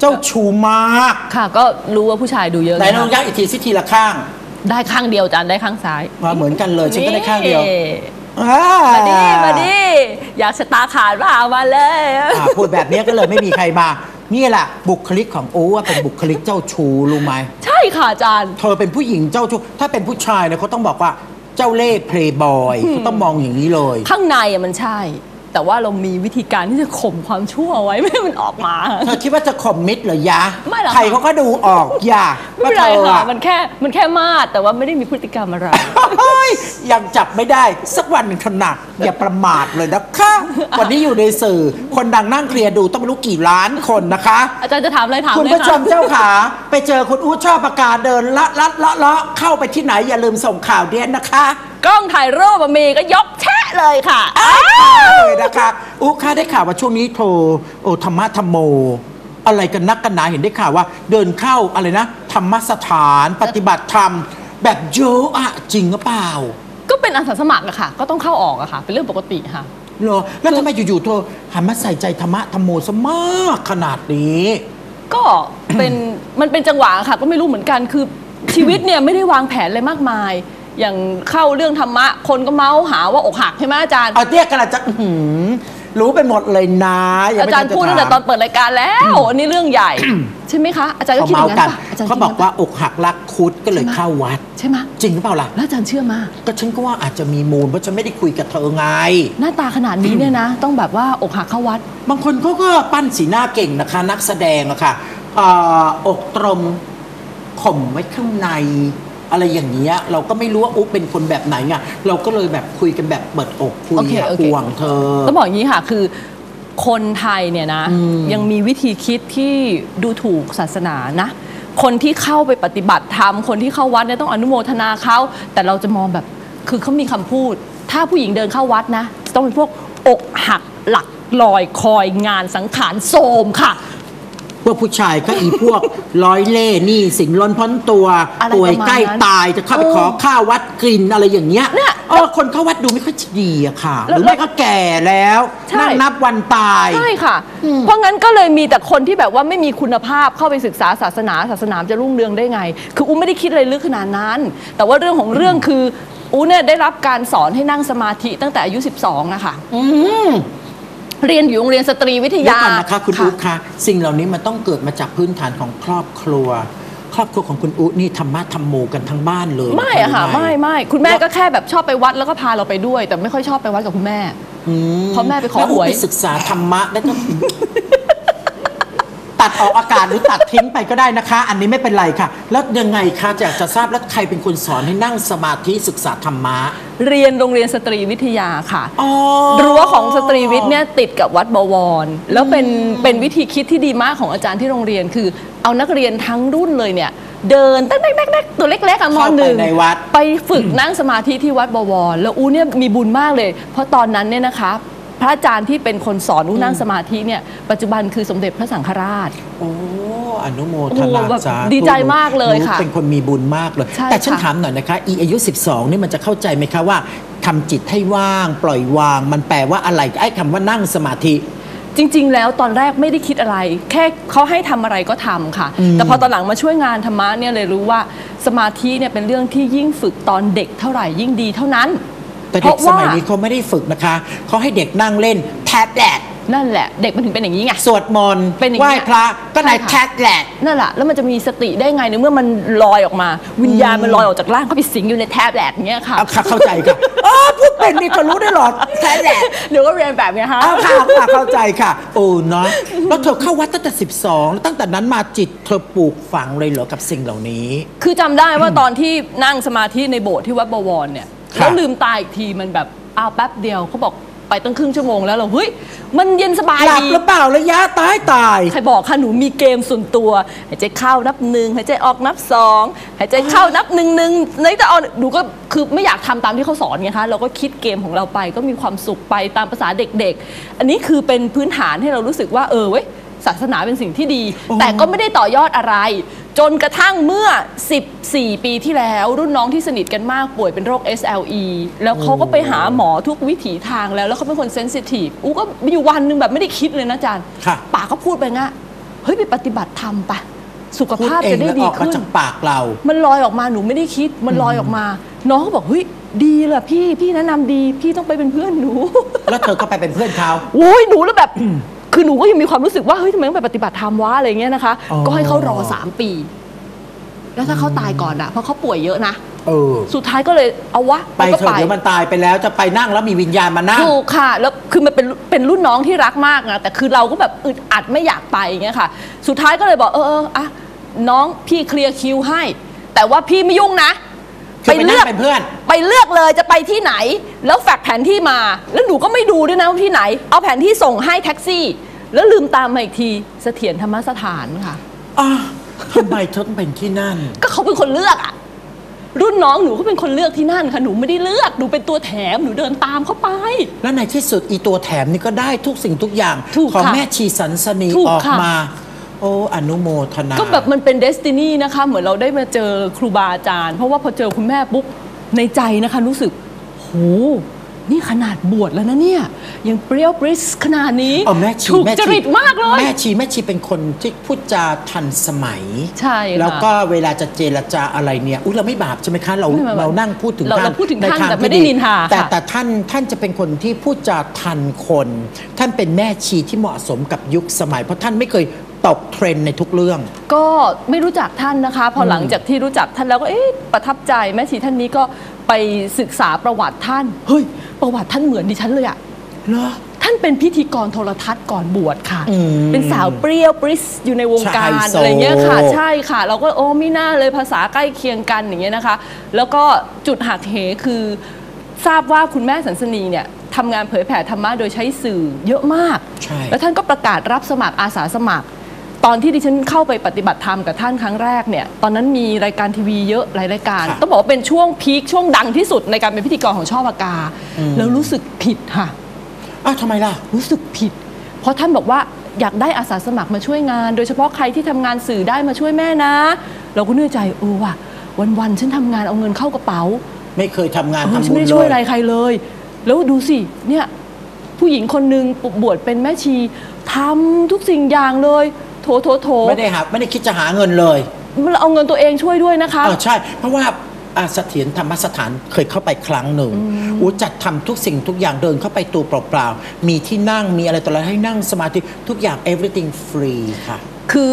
เจ้าชูมากค่ะ ก็รู้ว่าผู้ชายดูเยอะไหนเลยลองค่ะยักอีกทีสิทีละข้าง ได้ข้างเดียวอาจารย์ได้ข้างซ้ายมาเหมือนกันเลยฉันก็ได้ข้างเดียวนี่อ่ามาดิมาดิอยากชะตาขาดเปล่ามาเลยอ่าพูดแบบนี้ก็เลยไม่มีใครมานี่แหละบุคลิกของโอ้ว่าเป็นบุคลิกเจ้าชูรู้ไหมใช่ค่ะอาจารย์ เธอเป็นผู้หญิงเจ้าชู้ถ้าเป็นผู้ชายเนี่ยเขาต้องบอกว่าเจ้าเล่ห์เพลย์บอยเขาต้องมองอย่างนี้เลย ข้างในอะมันใช่ แต่ว่าเรามีวิธีการที่จะข่มความชั่วเอาไว้ไม่ให้มันออกมา เธอคิดว่าจะข่มมิดเหรอยะไม่หรอก ใครเขาก็ดูออกอย่าไม่ว่าเป็นเธไรอค่ะอะมันแค่มันแค่มาดแต่ว่าไม่ได้มีพฤติกรรมอะไร เฮ้ยยังจับไม่ได้ สักวันหนึ่งขนาดอย่าประมาทเลยนะคะวันนี้อยู่ในสื่อ คนดังนั่งเคลียร์ดูต้องไม่รู้กี่ล้านคนนะคะ อาจารย์จะถามอะไรถามคุณเลยผู้ชค่ะมเจ้าขา ไปเจอคุณอู้ชอบประกาศเดินละลัดเลาะเลาะเข้าไปที่ไหนอย่าลืมส่งข่าวเดียนนะคะ กล้องถ่ายรูปอะมีก็ยกแชะเลยค่ะ เลยนะคะอู้ค่าได้ข่าวว่าช่วงนี้โทรโอธรรมะธรรมโม อะไรกันนักกันหนาเห็นได้ข่าวว่า เดินเข้าอะไรนะ ธรรมสถานปฏิบัติธรรม แบบเยอะอะจริงหรือเปล่าก็เป็นอาสาสมัครอะค่ะ ก็ต้องเข้าออกอะค่ะ เป็นเรื่องปกติค่ะ เหรอแล้วทำไมอยู่ๆเธอหันมาใส่ใจธรรมะธรรมโมซะมากขนาดนี้ ก็ เป็นมันเป็นจังหวะค่ะ ก็ไม่รู้เหมือนกันคือชีวิตเนี่ยไม่ได้วางแผนอะไรมากมาย อย่างเข้าเรื่องธรรมะ คนก็เมาส์หาว่าอกหักใช่ไหมอาจารย์ เอาเตี้ยกระจะอื้อหือรู้ไปหมดเลยนะงอาไม่จารย์ทันจะพูดตั้งแต่ถามตอนเปิดรายการแล้วอันนี้เรื่องใหญ่ ใช่ไหมคะ อาจารย์ก็เขาคิดอเมาย่างกันั้นนปะอาจารย์เขาคิดบอกว่าอกหักรักคุดก็เลยเข้าวัด ใช่ไหมจริงหรือเปล่าล่ะ แล้วอาจารย์เชื่อมาก็ฉันก็ว่าอาจจะมีมูลเพราะฉันไม่ได้คุยกับเธอไง หน้าตาขนาดนี้เนี่ยนะ ต้องแบบว่าอกหักเข้าวัด บางคนเขาก็ปั้นสีหน้าเก่งนะคะ นักแสดงอะค่ะเอ่ออกตรมข่มไว้ข้างใน อะไรอย่างเงี้ยเราก็ไม่รู้ว่าอุ๊บเป็นคนแบบไหนไงเราก็เลยแบบคุยกันแบบเปิดอกคุยโอเคอะโอเค ห่วงเธอ ต้องบอกอย่างนี้ค่ะคือคนไทยเนี่ยนะอืมยังมีวิธีคิดที่ดูถูกศาสนานะ คนที่เข้าไปปฏิบัติธรรมคนที่เข้าวัดเนี่ยต้องอนุโมทนาเขาแต่เราจะมองแบบคือเขามีคำพูด ถ้าผู้หญิงเดินเข้าวัดนะ จะต้องเป็นพวกอกหักหลักลอยคอยงานสังขารโสมค่ะพ วกผู้ชายก็อีพวกร้อยเล่ห์หนี่สินล้นพ้นตัวอะไรป่วยประมาณนั้นใกล้ตายจะเข้าไปเออขอข้าววัดกินอะไรอย่างเงี้ยเนี่ยเออคนเข้าวัดดูไม่ค่อยจะดีอะค่ะ หแล้วรือไม่ก็แก่แล้วใช่ นั่งนับวันตาย ใช่ค่ะ เพราะงั้นก็เลยมีแต่คนที่แบบว่าไม่มีคุณภาพเข้าไปศึกษาศาสนาศาสนาจะรุ่งเรืองได้ไง คืออุ้มไม่ได้คิดอะไรลึกขนาดนั้น แต่ว่าเรื่องของเรื่องคืออุ้เนี่ยได้รับการสอนให้นั่งสมาธิตั้งแต่อายุ 12นะคะ อืม เรียนอยู่โรงเรียนสตรีวิทเดี๋ยวยา ก่อนนะคะคุณอุ๊คะสิ่งเหล่านี้มันต้องเกิดมาจากพื้นฐานของครอบครัว ครอบครัวของคุณอุ๊นี่ธรรมะธรรมโมกันทั้งบ้านเลยนไม่อะค่ะรู้หไม่ไม่คุณแม่ก็แค่แบบชอบไปวัดแล้วก็พาเราไปด้วย แต่ไม่ค่อยชอบไปวัดกับคุณแม่ อืมเพราะแม่ไปขอแล้วหวย ไปศึกษาธรรมะแล้วก็ ตัดออกอากาศหรือตัดทิ้งไปก็ได้นะคะ อันนี้ไม่เป็นไรค่ะ แล้วยังไงคะอยากจะทราบแล้วใครเป็นคนสอนให้นั่งสมาธิศึกษาธรรมะ เรียนโรงเรียนสตรีวิทยาค่ะอ๋อรั้วของสตรีวิทย์เนี่ยติดกับวัดบวร แล้วเป็นเป็นวิธีคิดที่ดีมากของอาจารย์ที่โรงเรียนคือ เอานักเรียนทั้งรุ่นเลยเนี่ยเดินแต๊กๆๆๆตัวเล็กๆอะมเข้าไปหนึ่งในวัดไปฝึกนั่งสมาธิที่วัดบวร แล้วอูเนี่ยมีบุญมากเลย เพราะตอนนั้นเนี่ยนะคะ พระอาจารย์ที่เป็นคนสอนอูนั่งสมาธิเนี่ยปัจจุบันคือสมเด็จพระสังฆราช โอ้อนุโมทโอ้นาแบบสาธุดีใจมากเลยหนูค่ะเป็นคนมีบุญมากเลย ใช่แต่ฉันค่ะ ถามหน่อยนะคะ อีอายุ 12 นี่มันจะเข้าใจไหมคะว่าทำจิตให้ว่าง ปล่อยวาง มันแปลว่าอะไรไอ้คำว่านั่งสมาธิ จริง ๆ แล้วตอนแรกไม่ได้คิดอะไร แค่เขาให้ทำอะไรก็ทำค่ะอืมแต่พอตอนหลังมาช่วยงานธรรมะเนี่ยเลยรู้ว่าสมาธิเนี่ยเป็นเรื่องที่ยิ่งฝึกตอนเด็กเท่าไหร่ยิ่งดีเท่านั้น แต่เพเด็กราะสว่ามัยนี้เขาไม่ได้ฝึกนะคะเขาให้เด็กนั่งเล่นแท็บเล็ตนั่นแหละ เด็กมันถึงเป็นอย่างนี้ไง สวดมนต์เป็นอย่างไหเงี้ว้ยพระก็ในใช่ค่ะแท็บเล็ตนั่นแหละแล้วมันจะมีสติได้ไงในเมื่อมันลอยออกมา วิญญาณมันลอยออกจากร่างเข้าไปสิงอยู่ในแท็บเล็ตอย่างเงี้ยค่ะเอาค่ะเข้าใจค่ะอ๋อพูดเป็นนี่เธอรู้ได้หรอแท็บเล็ตเดี๋ยวก็เรียนแบบไงคะเอาค่ะค่ะเข้าใจค่ะ โอ้เนาะแล้วเธอเข้าวัดตั้งแต่ 12แล้วตั้งแต่นั้นมาจิตเธอปลูกฝังเลยเหรอกับสิ่งเหล่านี้ คือจำได้ว่าตอนที่นั่งสมาธิในโบสถ์ที่วัดบวรเนี่ยครับ แล้วลืมตาอีกทีมันแบบอ้าวแป๊บเดียวเขาบอกไปตั้งครึ่งชั่วโมงแล้วเราเฮ้ยมันเย็นสบายหลับดีหรือเปล่าระยะตายตายใครบอกค่ะหนูมีเกมส่วนตัวหายใจเข้านับหนึ่งหายใจออกนับสองหายใจเข้านับหนึ่งหนึ่งในแต่ออกหนูก็คือไม่อยากทำตามที่เขาสอนไงคะเราก็คิดเกมของเราไปก็มีความสุขไปตามภาษาเด็ก ๆ อันนี้คือเป็นพื้นฐานให้เรารู้สึกว่าเออเว้ย ศาสนาเป็นสิ่งที่ดี แต่ก็ไม่ได้ต่อยอดอะไร จนกระทั่งเมื่อ 14 ปีที่แล้ว รุ่นน้องที่สนิทกันมากป่วยเป็นโรค SLE แล้วเขาก็ไปหาหมอทุกวิถีทางแล้ว แล้วเขาเป็นคนเซนซิทีฟอูก็มีอยู่วันหนึ่งแบบไม่ได้คิดเลยนะอาจารย์ค่ะปากก็พูดไปงั้นเฮ้ยไปปฏิบัติธรรมปะสุขพูดภาพเอจะงได้แล้วดีออกมาขึ้นจากปากเรา มันลอยออกมาหนูไม่ได้คิด มันลอยออกมา น้องก็บอกเฮ้ยดีเลยพี่พี่แนะนำดี พี่ต้องไปเป็นเพื่อนหนู แล้วเธอก็ไปเป็นเพื่อนเขาโอ้ยหนูแล้วแบบ คือหนูก็ยังมีความรู้สึกว่าเฮ้ยทำไมต้องไปปฏิบัติธรรมวะอะไรเงี้ยนะคะ อ๋อ ก็ให้เขารอสามปี แล้วถ้าเขาตายก่อนอะเพราะเขาป่วยเยอะนะ เออ สุดท้ายก็เลยเอาวะไปก็เถอะเดี๋ยวมันตายไปแล้วจะไปนั่งแล้วมีวิญญาณมานั่ง ถูกค่ะ แล้วคือมันเป็นเป็นรุ่นน้องที่รักมากนะแต่คือเราก็แบบอึดอัดไม่อยากไปอย่างเงี้ยค่ะ สุดท้ายก็เลยบอกเออเอออะน้องพี่เคลียร์คิวให้ แต่ว่าพี่ไม่ยุ่งนะ คือไปนั่งเป็นเพื่อน ไปเลือกเลยจะไปที่ไหน แล้วแฟกซ์แผนที่มา แล้วหนูก็ไม่ดูด้วยนะว่าที่ไหน เอาแผนที่ส่งให้แท็กซี่ แล้วลืมตามมาอีกทีเสถียรธรรมสถานค่ะอะทำไมเธอต้องเป็นที่นั่น ก็เขาเป็นคนเลือกอะรุ่นน้องหนูก็เป็นคนเลือกที่นั่นค่ะหนูไม่ได้เลือกหนูเป็นตัวแถมหนูเดินตามเขาไป แล้วในที่สุดอีตัวแถมนี่ก็ได้ทุกสิ่งทุกอย่างถูกของค่ะแม่ชีสันสนีถูกออกค่ะมา โอ้อนุโมทนา ก็แบบมันเป็นเดสตินีนะคะ เหมือนเราได้มาเจอครูบาอาจารย์ เพราะว่าพอเจอคุณแม่ปุ๊บในใจนะคะรู้สึกโหนี่ขนาดบวชแล้วนะเนี่ย ยังเปรี้ยวปริสขนาดนี้เออแม่ชีถูกแม่จชีริตมากเลย แม่ชีแม่ชีเป็นคนที่พูดจาทันสมัย ใช่ค่ะแล้วก็เวลาจะเจรจาอะไรเนี่ยอุ้ยเราไม่บาปใช่ไหมคะเราไม่บาปเรานั่งพูดถึงเราท่านเราพูดถึงท่านใทแต่ไม่ได้ที่นินทาแต่ค่ะแต่ท่านท่านจะเป็นคนที่พูดจาทันคน ท่านเป็นแม่ชีที่เหมาะสมกับยุคสมัย เพราะท่านไม่เคย ตกเทรนด์ในทุกเรื่อง ก็ไม่รู้จักท่านนะคะ พอหลังจากที่รู้จักท่านแล้วก็เอ๊ะประทับใจแม่ชีท่านนี้ก็ไปศึกษาประวัติท่าน เฮ้ย ประวัติท่านเหมือนดิฉันเลยอะเหรอท่านเป็นพิธีกรโทรทัศน์ก่อนบวชค่ะอืมเป็นสาวเปรี้ยวปริสอยู่ในวงการใช่ไฮโซอะไรเงี้ยค่ะ ใช่ค่ะ เราก็โอ้ไม่น่าเลยภาษาใกล้เคียงกันอย่างเงี้ยนะคะ แล้วก็จุดหักเหคือทราบว่าคุณแม่สันสนีเนี่ยทำงานเผยแผ่ธรรมะโดยใช้สื่อเยอะมากใช่แล้วท่านก็ประกาศรับสมัครอาสาสมัคร ตอนที่ดิฉันเข้าไปปฏิบัติธรรมกับท่านครั้งแรกเนี่ยตอนนั้นมีรายการทีวีเยอะหลายรายการ ค่ะต้องบอกว่าเป็นช่วงพีคช่วงดังที่สุดในการเป็นพิธีกรของช่อปากาแล้วรู้สึกผิดค่ะ อ้าวทำไมล่ะ รู้สึกผิด เพราะท่านบอกว่าอยากได้อาสาสมัครมาช่วยงาน โดยเฉพาะใครที่ทำงานสื่อได้มาช่วยแม่นะ เราก็เนื่อใจเออว่ะวันๆฉันทำงานเอาเงินเข้ากระเป๋า ไม่เคยทำงานเออทำฉันบุญไม่ได้เลช่วยยอะไรใครเลย แล้วดูสิ เนี่ย ผู้หญิงคนหนึ่งบวชเป็นแม่ชีทำทุกสิ่งอย่างเลยโถโถโถไม่ได้หาไม่ได้คิดจะหาเงินเลยมันเอาเงินตัวเองช่วยด้วยนะคะเออใช่ เพราะว่าอาเสถียรธรรมสถานเคยเข้าไปครั้งหนึ่งอู้จัดทำทุกสิ่งทุกอย่างเดินเข้าไปตัวเปล่าๆ มีที่นั่งมีอะไรต่ออะไรให้นั่งสมาธิทุกอย่าง everything free ค่ะ คือ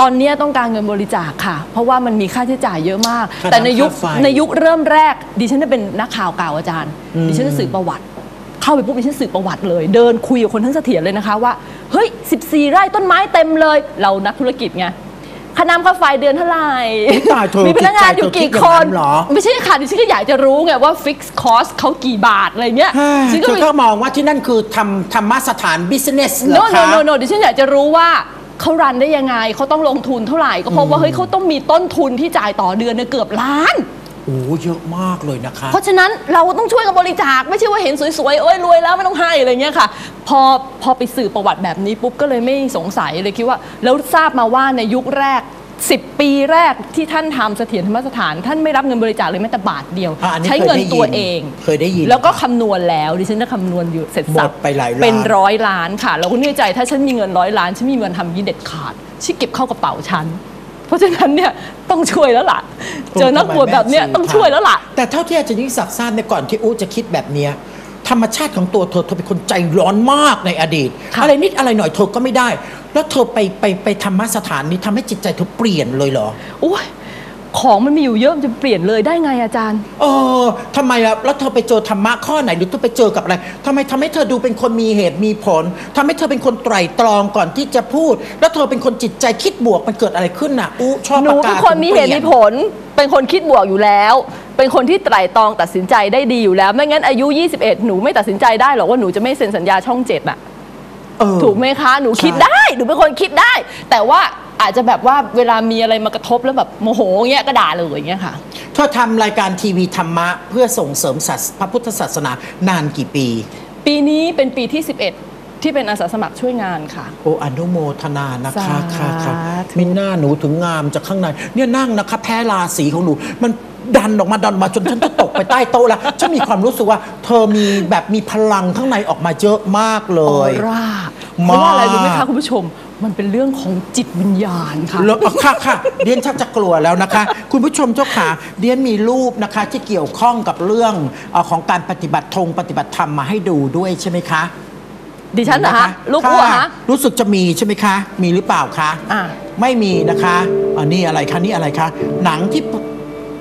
ตอนเนี้ยต้องการเงินบริจาคค่ะ เพราะว่ามันมีค่าใช้จ่ายเยอะมากค่าแต่ในยุคน้ำค่าไฟในยุคเริ่มแรก ดิฉันจะเป็นนักข่าวเก่าอาจารย์ ดิฉันจะสืบประวัติ เข้าไปปุ๊บดิฉันสืบประวัติเลย เดินคุยกับคนทั้งเสถียรเลยนะคะว่าเฮ้ย 14 ไร่ต้นไม้เต็มเลย เรานักธุรกิจไงค่าน้ำค่าไฟเดือนเท่าไหร่ตายเธอมีพนักงานอยู่จิตใจกี่เธอคิดคอย่างนนั้นเหรอไม่ใช่ค่ะดิฉันก็อยากจะรู้ไงว่าฟิกซ์คอสเขากี่บาทอะไรเงี้ยฉันก็เธอไปก็มองว่าที่นั่นคือทำธรรมสถาน business เหรโนอโนคะโนโนดิฉันอยากจะรู้ว่าเขารันได้ยังไง เขาต้องลงทุนเท่าไหร่ ก็เพราะว่าเฮ้ยเขาต้องมีต้นทุนที่จ่ายต่อเดือนเนี่ยเกือบล้าน โอ้เยอะมากเลยนะคะ เพราะฉะนั้นเราต้องช่วยกันบริจาคไม่ใช่ว่าเห็นสวยๆโอ้ยรวยแล้วไม่ต้องให้อะไรเงี้ยค่ะ พอพอไปสืบประวัติแบบนี้ปุ๊บก็เลยไม่สงสัยเลยคิดว่า แล้วทราบมาว่าในยุคแรก 10 ปีแรกที่ท่านทำเสถียรธรรมสถาน ท่านไม่รับเงินบริจาคเลยแม้แต่บาทเดียว อะอันนี้ใช้เงินเคยได้ยินตัวเองเคยได้ยินแล้วก็คำนวณแล้วดิฉันจะคำนวณอยู่เสร็จสับหมดไปหลายล้าน เป็นร้อยล้านค่ะ แล้วก็เนื่อใจถ้าฉันมีเงินร้อยล้านฉันมีเงินทำยี่เด็ดขาดชิเก็บเข้ากระเป๋าฉัน เพราะฉะนั้นเนี่ยต้องช่วยแล้วล่ะ เจอนักบวชแบบเนี้ยต้องช่วยแล้วล่ะ แต่เท่าที่อาจารย์ยิ่งศักดิ์ทราบในยก่อนที่อู้จะคิดแบบเนี้ยธรรมชาติของตัวเธอเธอเป็นคนใจร้อนมากในอดีตค่ะอะไรนิดอะไรหน่อยเธอก็ไม่ได้ แล้วเธอไปไปไปธรรมสถานนี้ทำให้จิตใจเธอเปลี่ยนเลยเหรอโอ้ย ของมันมีอยู่เยอะมันจะเปลี่ยนเลยได้ไงอาจารย์ เออทำไมล่ะแล้วเธอไปเจอธรรมะข้อไหนหรือเธอไปเจอกับอะไรทำไมทำให้เธอดูเป็นคนมีเหตุมีผลทำให้เธอเป็นคนไตร่ตรองก่อนที่จะพูด แล้วเธอเป็นคนจิตใจคิดบวกมันเกิดอะไรขึ้นน่ะอู้ชอบหนูปากกาเป็นคนมีเหตุมีผล เป็นคนคิดบวกอยู่แล้ว เป็นคนที่ไตร่ตรองตัดสินใจได้ดีอยู่แล้ว ไม่งั้นอายุ 21 หนูไม่ตัดสินใจได้หรอกว่าหนูจะไม่เซ็นสัญญาช่องเจ็ดอะเออ ถูกไหมคะ หนูคิดใช่ ได้ หนูเป็นคนคิดได้ แต่ว่า อาจจะแบบว่าเวลามีอะไรมากระทบแล้วแบบโมโหเงี้ยก็ด่าเลยอย่างเงี้ยค่ะ เธอทำรายการทีวีธรรมะ เพื่อส่งเสริมศาสพระพุทธศาสนานานกี่ปี ปีนี้เป็นปีที่ 11 ที่เป็นอาสาสมัครช่วยงานค่ะ โอ้อนุโมทนานะคะสาค่ะค่ะธุ มิหน้าหนูถึงงามจากข้างใน เนี่ยนั่งนะคะ แพ้ราศีของหนู มันดันออกมาดันมาจนฉันจะตกไปใต้โต๊ะแล้ว ฉันมีความรู้สึกว่า เธอมีแบบมีพลังข้างในออกมาเยอะมากเลออยร่าเพมากราะว่าอะไรรู้ไหมคะคุณผู้ชม มันเป็นเรื่องของจิตวิญญาณค่ะแล้วอะค่ะค่ะ เดียนชักจะกลัวแล้วนะคะ คุณผู้ชมเจ้าขาเดียนมีรูปนะคะที่เกี่ยวข้องกับเรื่องเอ่อของการปฏิบัติธงปฏิบัติธรรมมาให้ดูด้วยใช่ไหมคะดิฉันนะมีคะไหมลูกอ้วค่ฮะรู้สึกจะมีใช่ไหมคะ มีหรือเปล่าคะ อะ ไม่มีนะคะอันนี้อะไรคะนี่อะไรคะ หนังที่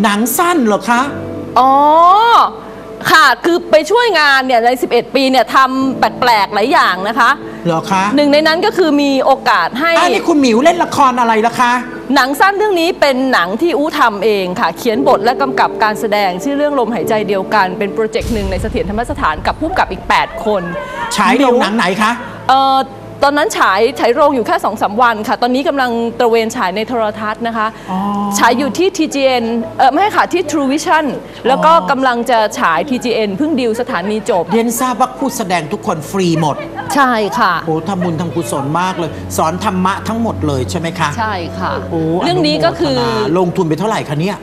หนังสั้นเหรอคะ อ๋อ ค่ะ คือไปช่วยงานเนี่ยใน 11 ปีเนี่ยทำแปลกๆหลายอย่างนะคะ เหรอคะหนึ่งในนั้นก็คือมีโอกาสให้ อันนี้คุณหมิวเล่นละครอะไรล่ะคะ หนังสั้นเรื่องนี้เป็นหนังที่อู้ทำเองค่ะ เขียนบทและกำกับการแสดง ชื่อเรื่องลมหายใจเดียวกัน เป็นโปรเจกต์หนึ่งในเสถียรธรรมสถานกับผู้กำกับอีก 8 คนฉายลงหนังไหนคะ เอ่อ ตอนนั้นฉายฉายโรงอยู่แค่2อสวันค่ะ ตอนนี้กำลังตระเวนฉายในโทรทัศน์นะคะอ๋อฉายอยู่ที่ TGN เออไม่ค่ะที่ True Vision แล้วก็กำลังจะฉาย TGN เพิ่งดีลสถานีจบ เรียนทราบว่าผู้แสดงทุกคนฟรีหมดใช่ค่ะ โอ้ทำบุญทำกุศลมากเลย สอนธรรมะทั้งหมดเลยใช่ไหมคะใช่ค่ะ โอ้เรื่องนี้ก็คือ นุโมทนาลงทุนไปเท่าไหร่คะเนี่ย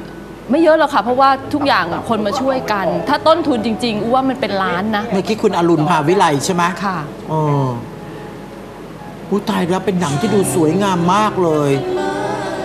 ไม่เยอะหรอกค่ะ เพราะว่าทุกอย่างคนมาช่วยกัน ถ้าต้นทุนจริงๆอู้ว่ามันเป็นล้านนะ เมื่อกี้คุณอรุณภาวิไลใช่ไหมค่ะ เออ ผู้ตายแล้วเป็นหนังที่ดูสวยงามมากเลย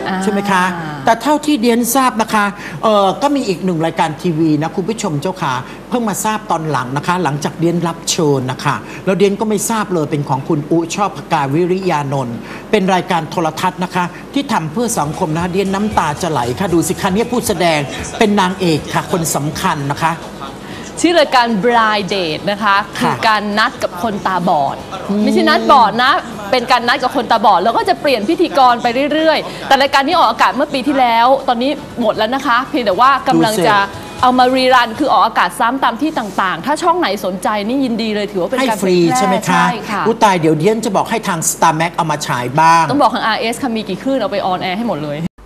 อ่า ใช่ไหมคะ แต่เท่าที่เดียนทราบนะคะเออก็มีอีกหนึ่งรายการทีวีนะคุณผู้ชมเจ้าค่ะ เพิ่งมาทราบตอนหลังนะคะ หลังจากเดียนรับเชิญนะคะ แล้วเดียนก็ไม่ทราบเลยเป็นของคุณอุชอบพกาวิริยานนท์เป็นรายการโทรทัศน์นะคะ ที่ทำเพื่อสังคมนะคะเดียนน้ำตาจะไหลค่ะดูสิคะเนี่ยผู้แสดงเป็นนางเอกค่ะคนสำคัญนะคะ ชื่อรายการ Blind Date นะคะค่ะคือการนัดกับคนตาบอด ไม่ใช่นัดบอดนะ เป็นการนัดกับคนตาบอด แล้วก็จะเปลี่ยนพิธีกรไปเรื่อยๆ แต่รายการนี้ออกอากาศเมื่อปีที่แล้ว ตอนนี้หมดแล้วนะคะ เพียงแต่ว่ากำลังจะเอามารีรันคือออกอากาศซ้ำตามที่ต่างๆ ถ้าช่องไหนสนใจนี่ยินดีเลยถือว่าเป็นให้การฟรีเผยแพใช่ไหมคะใช่ค่ะผู้ตายเดี๋ยวเดียนจะบอกให้ทาง Star Max เอามาฉายบ้าง ต้องบอกทาง RS ค่ะมีกี่คลื่นเอาไปออนแอร์ให้หมดเลย